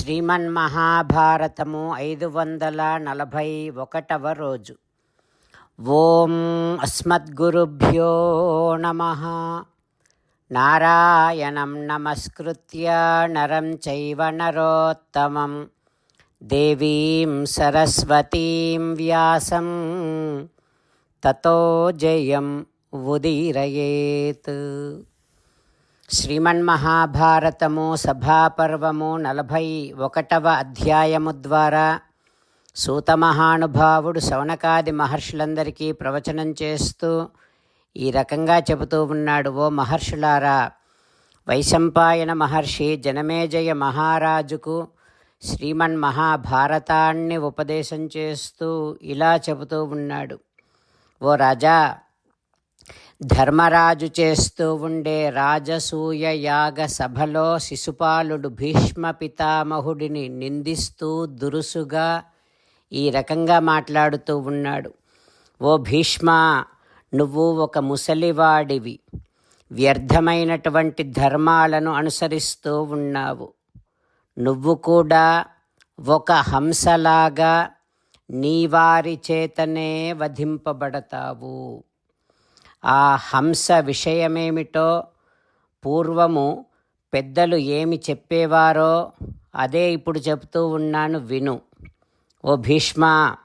శ్రీమన్మహాభారతము ఐదు వందల నలభై ఒకటవ రోజు. ఓం అస్మద్గురుభ్యో నమ. నారాయణం నమస్కృత్య నరం చైవ నరోత్తమం. దేవీం సరస్వతీం వ్యాసం. తతో జయం ఉదీరయేత్. శ్రీమన్మహాభారతము సభాపర్వము నలభై ఒకటవ అధ్యాయము ద్వారా సూతమహానుభావుడు శౌనకాది మహర్షులందరికీ ప్రవచనం చేస్తూ ఈ రకంగా చెబుతూ ఉన్నాడు ఓ మహర్షులారా వైశంపాయన మహర్షి జనమేజయ మహారాజుకు శ్రీమన్మహాభారతాన్ని ఉపదేశం చేస్తూ ఇలా చెబుతూ ఉన్నాడు ఓ రాజా ధర్మరాజు చేస్తూ ఉండే రాజసూయ యాగ సభలో శిశుపాలుడు భీష్మ పితామహుడిని నిందిస్తూ దురుసుగా ఈ రకంగా మాట్లాడుతూ ఉన్నాడు. ఓ భీష్మ నువ్వు ఒక ముసలివాడివి. వ్యర్థమైనటువంటి ధర్మాలను అనుసరిస్తూ ఉన్నావు. నువ్వు కూడా ఒక హంసలాగా నీ వారి చేతనే వధింపబడతావు. ఆ హంస విషయమేమిటో? పూర్వము పెద్దలు ఏమి చెప్పేవారో అదే ఇప్పుడు చెప్తూ ఉన్నాను విను. ఓ భీష్మ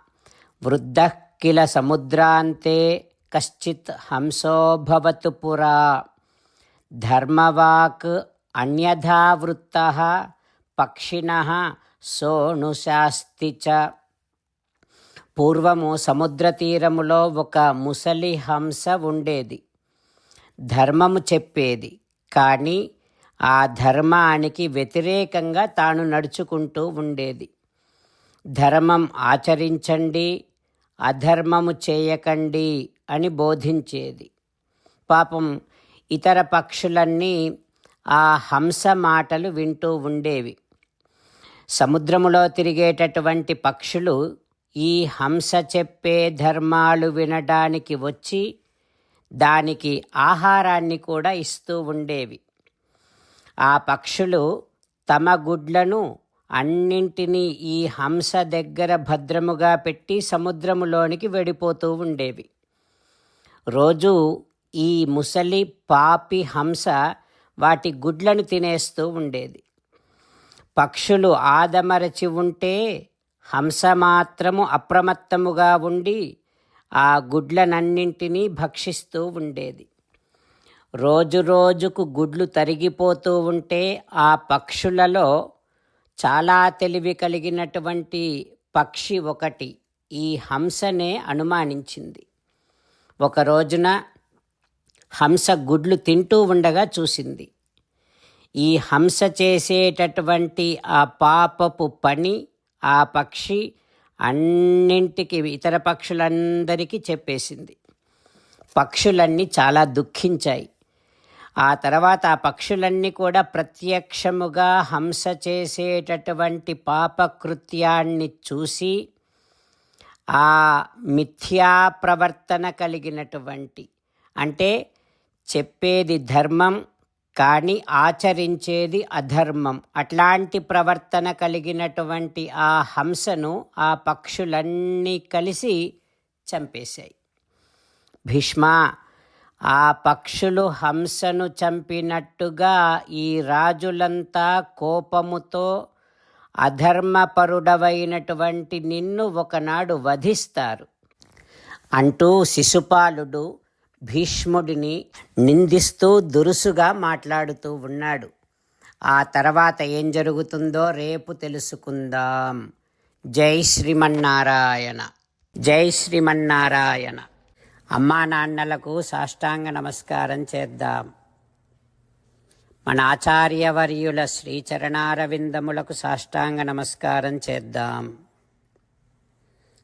వృద్ధ కిల సముద్రాంతే కశ్చిత్ హంసోభవతు పురా. ధర్మవాక్ అన్యథా వృత్త పక్షిణ సోణుశాస్తి చ. పూర్వము సముద్ర తీరములో ఒక ముసలి హంస ఉండేది. ధర్మము చెప్పేది. కానీ ఆ ధర్మానికి వ్యతిరేకంగా తాను నడుచుకుంటూ ఉండేది. ధర్మం ఆచరించండి అధర్మము చేయకండి అని బోధించేది. పాపం ఇతర పక్షులన్నీ ఆ హంస మాటలు వింటూ ఉండేవి. సముద్రములో తిరిగేటటువంటి పక్షులు ఈ హంస చెప్పే ధర్మాలు వినడానికి వచ్చి దానికి ఆహారాన్ని కూడా ఇస్తూ ఉండేవి. ఆ పక్షులు తమ గుడ్లను అన్నింటినీ ఈ హంస దగ్గర భద్రముగా పెట్టి సముద్రములోనికి వెళ్ళిపోతూ ఉండేవి. రోజు ఈ ముసలి పాపి హంస వాటి గుడ్లను తినేస్తూ ఉండేది. పక్షులు ఆదమరచి ఉంటే హంస మాత్రము అప్రమత్తముగా ఉండి ఆ గుడ్లనన్నింటినీ భక్షిస్తూ ఉండేది. రోజు రోజుకు గుడ్లు తరిగిపోతూ ఉంటే ఆ పక్షులలో చాలా తెలివి కలిగినటువంటి పక్షి ఒకటి ఈ హంసనే అనుమానించింది. ఒక రోజున హంస గుడ్లు తింటూ ఉండగా చూసింది. ఈ హంస చేసేటటువంటి ఆ పాపపు పని ఆ పక్షి అన్నింటికి ఇతర పక్షులందరికీ చెప్పేసింది. పక్షులన్నీ చాలా దుఃఖించాయి. ఆ తర్వాత ఆ పక్షులన్నీ కూడా ప్రత్యక్షముగా హంస చేసేటటువంటి పాపకృత్యాన్ని చూసి ఆ మిథ్యా ప్రవర్తన కలిగినటువంటి అంటే చెప్పేది ధర్మం కానీ ఆచరించేది అధర్మం. అట్లాంటి ప్రవర్తన కలిగినటువంటి ఆ హంసను ఆ పక్షులన్నీ కలిసి చంపేశాయి. భీష్మ ఆ పక్షులు హంసను చంపినట్టుగా ఈ రాజులంతా కోపముతో అధర్మపరుడవైనటువంటి నిన్ను ఒకనాడు వధిస్తారు. అంటూ శిశుపాలుడు భీష్ముడిని నిందిస్తూ దురుసుగా మాట్లాడుతూ ఉన్నాడు. ఆ తర్వాత ఏం జరుగుతుందో రేపు తెలుసుకుందాం. జై శ్రీమన్నారాయణ. జై శ్రీమన్నారాయణ. అమ్మా నాన్నలకు సాష్టాంగ నమస్కారం చేద్దాం. మన ఆచార్యవర్యుల శ్రీచరణారవిందములకు సాష్టాంగ నమస్కారం చేద్దాం.